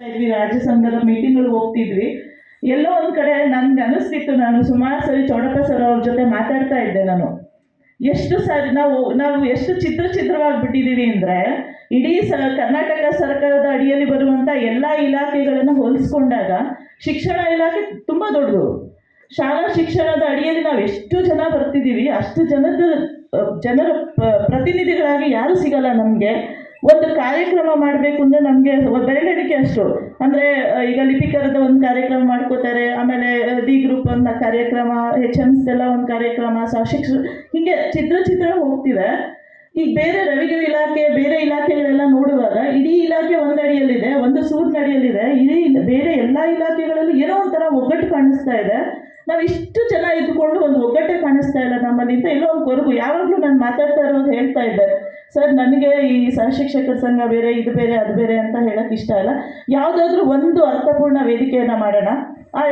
ಇದ್ವಿ, ರಾಜ್ಯ ಸಂಘದ ಮೀಟಿಂಗ್ಗಳಿಗೆ ಹೋಗ್ತಿದ್ವಿ. ಎಲ್ಲೋ ಒಂದು ಕಡೆ ನನ್ಗೆ ಅನಿಸ್ತಿತ್ತು, ನಾನು ಸುಮಾರು ಸರಿ ಚೌಡಪ್ಪ ಸರ್ ಅವ್ರ ಜೊತೆ ಮಾತಾಡ್ತಾ ಇದ್ದೆ ನಾನು. ಎಷ್ಟು ಸಾರಿ ನಾವು ನಾವು ಎಷ್ಟು ಚಿತ್ರ ಚಿತ್ರವಾಗಿಬಿಟ್ಟಿದ್ದೀವಿ ಅಂದರೆ, ಇಡೀ ಸ, ಕರ್ನಾಟಕ ಸರ್ಕಾರದ ಅಡಿಯಲ್ಲಿ ಬರುವಂಥ ಎಲ್ಲ ಇಲಾಖೆಗಳನ್ನು ಹೋಲಿಸ್ಕೊಂಡಾಗ, ಶಿಕ್ಷಣ ಇಲಾಖೆ ತುಂಬ ದೊಡ್ಡದು. ಶಾಲಾ ಶಿಕ್ಷಣದ ಅಡಿಯಲ್ಲಿ ನಾವು ಎಷ್ಟು ಜನ ಬರ್ತಿದ್ದೀವಿ ಅಷ್ಟು ಜನದ ಜನರ ಪ್ರತಿನಿಧಿಗಳಾಗಿ ಯಾರು ಸಿಗಲ್ಲ ನಮಗೆ. ಒಂದು ಕಾರ್ಯಕ್ರಮ ಮಾಡಬೇಕು ಅಂದರೆ ನಮಗೆ ಬೆರಳೆಣಿಕೆ ಅಷ್ಟು. ಅಂದರೆ ಈಗ ಲಿಪಿಕರದ ಒಂದು ಕಾರ್ಯಕ್ರಮ ಮಾಡ್ಕೋತಾರೆ, ಆಮೇಲೆ ಡಿ ಗ್ರೂಪ್ ಒಂದು ಕಾರ್ಯಕ್ರಮ ಎಮ್ಸ್ ಎಲ್ಲ ಒಂದು ಕಾರ್ಯಕ್ರಮ ಸಶಿಕ್ಷ ಹೀಗೆ ಚಿತ್ರ ಚಿತ್ರ ಹೋಗ್ತಿದೆ. ಈಗ ಬೇರೆ ರೆವಿನ್ಯೂ ಇಲಾಖೆ, ಬೇರೆ ಇಲಾಖೆಗಳೆಲ್ಲ ನೋಡುವಾಗ ಇಡೀ ಇಲಾಖೆ ಒಂದು ಅಡಿಯಲ್ಲಿದೆ, ಒಂದು ಸೂರ್ ಅಡಿಯಲ್ಲಿದೆ, ಇಡೀ ಬೇರೆ ಎಲ್ಲ ಇಲಾಖೆಗಳಲ್ಲಿ ಏನೋ ಒಂಥರ ಒಗ್ಗಟ್ಟು ಕಾಣಿಸ್ತಾ ಇದೆ. ನಾವು ಇಷ್ಟು ಒಂದು ಒಗ್ಗಟ್ಟೆ ಕಾಣಿಸ್ತಾ ಇಲ್ಲ ನಮ್ಮಲ್ಲಿ ಅಂತ ಎಲ್ಲೋ ಒಂದು ಕೊರಗು. ಯಾವಾಗಲೂ ನಾನು ಮಾತಾಡ್ತಾ ಇರೋದು ಹೇಳ್ತಾ ಇದ್ದೆ. ಸರ್, ನನಗೆ ಈ ಸಹಶಿಕ್ಷಕರ ಸಂಘ ಬೇರೆ, ಇದು ಬೇರೆ, ಅದು ಬೇರೆ ಅಂತ ಹೇಳೋಕ್ಕೆ ಇಷ್ಟ ಇಲ್ಲ. ಯಾವುದಾದ್ರೂ ಒಂದು ಅರ್ಥಪೂರ್ಣ ವೇದಿಕೆಯನ್ನು ಮಾಡೋಣ. ಆ